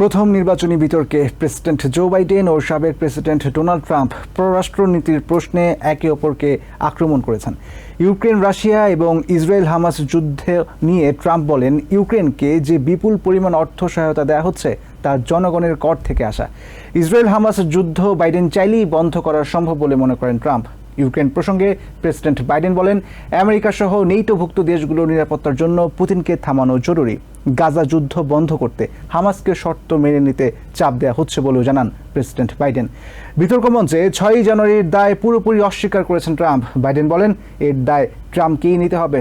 প্রথম নির্বাচনী বিতর্কে প্রেসিডেন্ট জো বাইডেন ও সাবেক প্রেসিডেন্ট ডোনাল্ড ট্রাম্প পররাষ্ট্রনীতির প্রশ্নে একে অপরকে আক্রমণ করেছেন। ইউক্রেন, রাশিয়া এবং ইসরায়েল হামাস যুদ্ধে নিয়ে ট্রাম্প বলেন, ইউক্রেনকে যে বিপুল পরিমাণ অর্থ সহায়তা দেওয়া হচ্ছে, তা জনগণের কর থেকে আসা। ইসরায়েল হামাস যুদ্ধ বাইডেন চাইলেই বন্ধ করা সম্ভব বলে মনে করেন ট্রাম্প। ইউক্রেন প্রসঙ্গে প্রেসিডেন্ট বাইডেন বলেন, আমেরিকা সহ নেইটোভুক্ত দেশগুলোর নিরাপত্তার জন্য পুতিনকে থামানো জরুরি। গাজা যুদ্ধ বন্ধ করতে হামাসকে শর্ত মেনে নিতে চাপ দেওয়া হচ্ছে বলেও জানান প্রেসিডেন্ট বাইডেন। বিতর্ক মঞ্চে ছয়ই জানুয়ারির দায় পুরোপুরি অস্বীকার করেছেন ট্রাম্প। বাইডেন বলেন, এর দায় ট্রাম্পকেই নিতে হবে।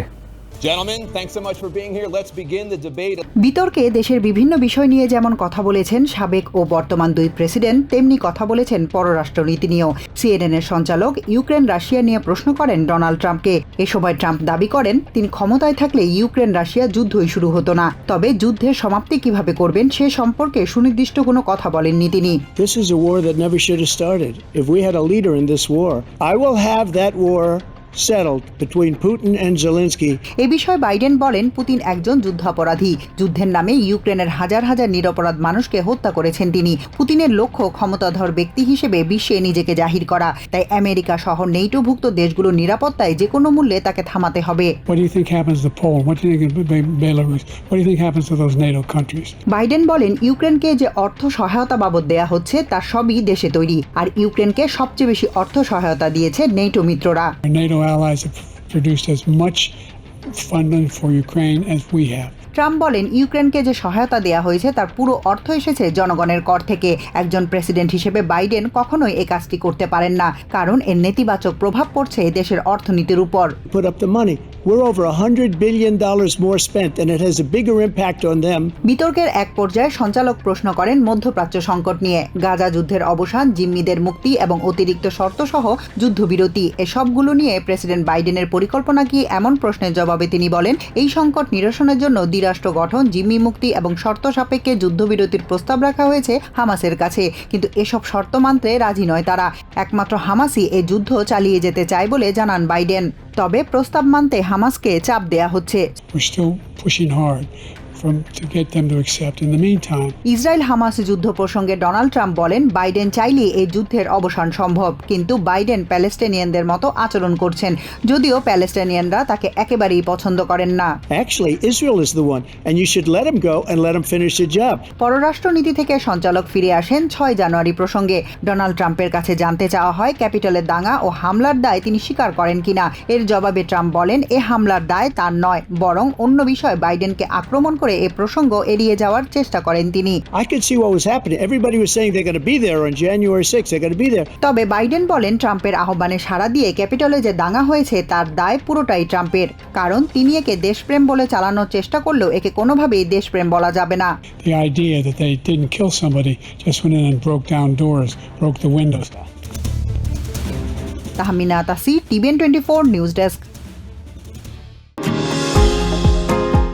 Gentlemen, thanks so much for being here. Let's begin the debate. বিতর্কে দেশের বিভিন্ন বিষয় নিয়ে যেমন কথা বলেছেন সাবেক ও বর্তমান দুই প্রেসিডেন্ট তেমনি কথা বলেছেন পররাষ্ট্রনীতি নিয়েও সিএনএন এর সঞ্চালক ইউক্রেন রাশিয়া নিয়ে প্রশ্ন করেন ডোনাল্ড ট্রাম্পকে এ সময় ট্রাম্প দাবি করেন তিনি ক্ষমতায় থাকলে ইউক্রেন রাশিয়া যুদ্ধই শুরু হতো না তবে যুদ্ধের সমাপ্তি কীভাবে করবেন সে সম্পর্কে সুনির্দিষ্ট কোনো কথা বলেননি তিনি This is a war that never should have started. If we had a leader in this war, I will have that war settled between Putin and Zelensky. এ বিষয়ে বাইডেন বলেন পুতিন একজন যুদ্ধাপরাধী। যুদ্ধের নামে ইউক্রেনের হাজার হাজার নিরপরাধ মানুষকে হত্যা করেছেন তিনি। পুতিনের লক্ষ্য ক্ষমতাধর ব্যক্তি হিসেবে বিশ্বে নিজেকে জাহির করা। তাই আমেরিকা সহ নেইটোভুক্ত দেশগুলোর নিরাপত্তায় যে কোনো মূল্যে তাকে থামাতে হবে? বাইডেন বলেন ইউক্রেনকে যে অর্থ সহায়তা বাবদ দেয়া হচ্ছে তার সবই দেশে তৈরি। আর ইউক্রেনকে সবচেয়ে বেশি অর্থ সহায়তা দিয়েছে নেটো মিত্ররা। Allies have produced as much funding for Ukraine as we have. Trump বলেন ইউক্রেনকে যে সহায়তা দেয়া হয়েছে তার পুরো অর্থ এসেছে জনগণের কর থেকে একজন প্রেসিডেন্ট হিসেবে বাইডেন কখনোই এই কাজটি করতে পারেন না কারণ এর নেতিবাচক প্রভাব পড়ছে দেশের অর্থনীতির উপর. বিতর্কের এক পর্যায়ে সঞ্চালক প্রশ্ন করেন মধ্যপ্রাচ্য সংকট নিয়ে গাজা যুদ্ধের অবসান জিম্মিদের মুক্তি এবং অতিরিক্ত শর্তসহ যুদ্ধবিরতি এসবগুলো নিয়ে প্রেসিডেন্ট বাইডেনের পরিকল্পনা কি এমন প্রশ্নের জবাবে তিনি বলেন, এই সংকট নিরসনের জন্য দ্বিরাষ্ট্র গঠন, জিম্মি মুক্তি এবং শর্ত সাপেক্ষে যুদ্ধবিরতির প্রস্তাব রাখা হয়েছে হামাসের কাছে। কিন্তু এসব শর্ত মানতে রাজি নয় তারা। একমাত্র হামাসই এ যুদ্ধ চালিয়ে যেতে চায় বলে জানান বাইডেন। তবে প্রস্তাব মানতে হামাসকে চাপ দেয়া হচ্ছে। From to get them to accept. In the meantime, Israel Hamas যুদ্ধ প্রসঙ্গে ডোনাল্ড ট্রাম্প বলেন বাইডেন চাইলে এই যুদ্ধের অবসান সম্ভব কিন্তু বাইডেন প্যালেস্টাইনিয়ানদের মতো আচরণ করছেন যদিও প্যালেস্টাইনিয়ানরা তাকে একেবারেই পছন্দ করেন না Actually, Israel is the one, and you should let him go and let him finish the job. পররাষ্ট্রনীতি থেকে সঞ্চালক ফিরে আসেন ছয় জানুয়ারি প্রসঙ্গে ডোনাল্ড ট্রাম্পের কাছে জানতে চাওয়া হয় ক্যাপিটালের দাঙ্গা ও হামলার দায় তিনি স্বীকার করেন কিনা এর জবাবে ট্রাম্প বলেন এ হামলার দায় তার নয় বরং অন্য বিষয় বাইডেনকে আক্রমণ করে পরে এ প্রসঙ্গ এড়িয়ে যাওয়ার চেষ্টা করেন তিনি। তবে বাইডেন বলেন ট্রাম্পের আহ্বানে সাড়া দিয়ে ক্যাপিটলে যে দাঙ্গা হয়েছে তার দায় পুরোটাই ট্রাম্পের। কারণ তিনি একে দেশপ্রেম বলে চালানোর চেষ্টা করলেও একে কোনোভাবেই দেশপ্রেম বলা যাবে না। Tahmina Tashi TVN twenty four news desk.